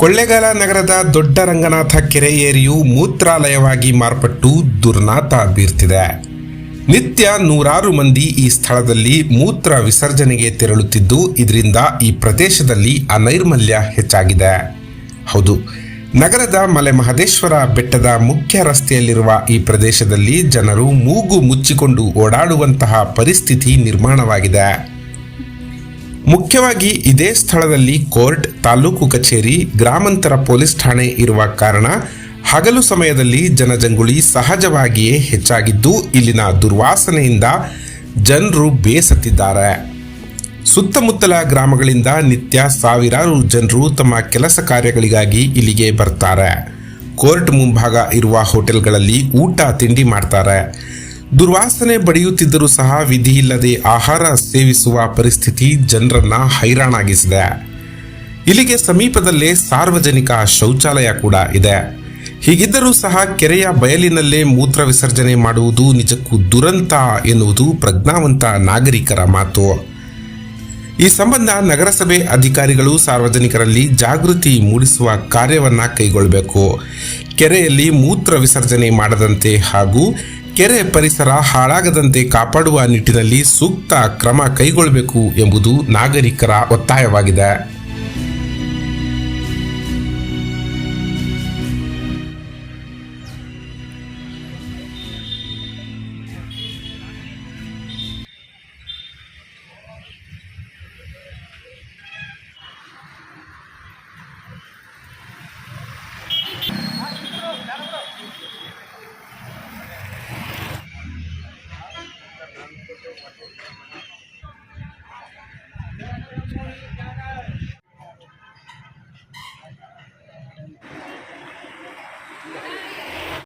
ಕೊಳ್ಳೇಗಾಲ ನಗರದ ದೊಡ್ಡ ರಂಗನಾಥ ಕೆರೆ ಏರಿಯು ಮೂತ್ರಾಲಯವಾಗಿ ಮಾರ್ಪಟ್ಟು ದುರ್ನಾತ ಬೀರ್ತಿದೆ. ನಿತ್ಯ ನೂರಾರು ಮಂದಿ ಈ ಸ್ಥಳದಲ್ಲಿ ಮೂತ್ರ ವಿಸರ್ಜನೆಗೆ ತೆರಳುತ್ತಿದ್ದು, ಇದರಿಂದ ಈ ಪ್ರದೇಶದಲ್ಲಿ ಅನೈರ್ಮಲ್ಯ ಹೆಚ್ಚಾಗಿದೆ. ಹೌದು, ನಗರದ ಮಲೆ ಮಹದೇಶ್ವರ ಬೆಟ್ಟದ ಮುಖ್ಯ ರಸ್ತೆಯಲ್ಲಿರುವ ಈ ಪ್ರದೇಶದಲ್ಲಿ ಜನರು ಮೂಗು ಮುಚ್ಚಿಕೊಂಡು ಓಡಾಡುವಂತಹ ಪರಿಸ್ಥಿತಿ ನಿರ್ಮಾಣವಾಗಿದೆ. ಮುಖ್ಯವಾಗಿ ಇದೇ ಸ್ಥಳದಲ್ಲಿ ಕೋರ್ಟ್, ತಾಲೂಕು ಕಚೇರಿ, ಗ್ರಾಮಾಂತರ ಪೊಲೀಸ್ ಠಾಣೆ ಇರುವ ಕಾರಣ ಹಗಲು ಸಮಯದಲ್ಲಿ ಜನಜಂಗುಳಿ ಸಹಜವಾಗಿಯೇ ಹೆಚ್ಚಾಗಿದ್ದು, ಇಲ್ಲಿನ ದುರ್ವಾಸನೆಯಿಂದ ಜನರು ಬೇಸತ್ತಿದ್ದಾರೆ. ಸುತ್ತಮುತ್ತಲ ಗ್ರಾಮಗಳಿಂದ ನಿತ್ಯ ಸಾವಿರಾರು ಜನರು ತಮ್ಮ ಕೆಲಸ ಕಾರ್ಯಗಳಿಗಾಗಿ ಇಲ್ಲಿಗೆ ಬರ್ತಾರೆ. ಕೋರ್ಟ್ ಮುಂಭಾಗ ಇರುವ ಹೋಟೆಲ್ಗಳಲ್ಲಿ ಊಟ, ತಿಂಡಿ ಮಾಡ್ತಾರೆ. ದುರ್ವಾಸನೆ ಬಡಿಯುತ್ತಿದ್ದರೂ ಸಹ ವಿಧಿ ಇಲ್ಲದೆ ಆಹಾರ ಸೇವಿಸುವ ಪರಿಸ್ಥಿತಿ ಜನರನ್ನ ಹೈರಾಣಾಗಿಸಿದೆ. ಇಲ್ಲಿಗೆ ಸಮೀಪದಲ್ಲೇ ಸಾರ್ವಜನಿಕ ಶೌಚಾಲಯ ಕೂಡ ಇದೆ. ಹೀಗಿದ್ದರೂ ಸಹ ಕೆರೆಯ ಬಯಲಿನಲ್ಲೇ ಮೂತ್ರ ವಿಸರ್ಜನೆ ಮಾಡುವುದು ನಿಜಕ್ಕೂ ದುರಂತ ಎನ್ನುವುದು ಪ್ರಜ್ಞಾವಂತ ನಾಗರಿಕರ ಮಾತು. ಈ ಸಂಬಂಧ ನಗರಸಭೆ ಅಧಿಕಾರಿಗಳು ಸಾರ್ವಜನಿಕರಲ್ಲಿ ಜಾಗೃತಿ ಮೂಡಿಸುವ ಕಾರ್ಯವನ್ನು ಕೈಗೊಳ್ಳಬೇಕು. ಕೆರೆಯಲ್ಲಿ ಮೂತ್ರ ವಿಸರ್ಜನೆ ಮಾಡದಂತೆ ಹಾಗೂ ಕೆರೆ ಪರಿಸರ ಹಾಳಾಗದಂತೆ ಕಾಪಾಡುವ ನಿಟ್ಟಿನಲ್ಲಿ ಸೂಕ್ತ ಕ್ರಮ ಕೈಗೊಳ್ಳಬೇಕು ಎಂಬುದು ನಾಗರಿಕರ ಒತ್ತಾಯವಾಗಿದೆ. Thank you.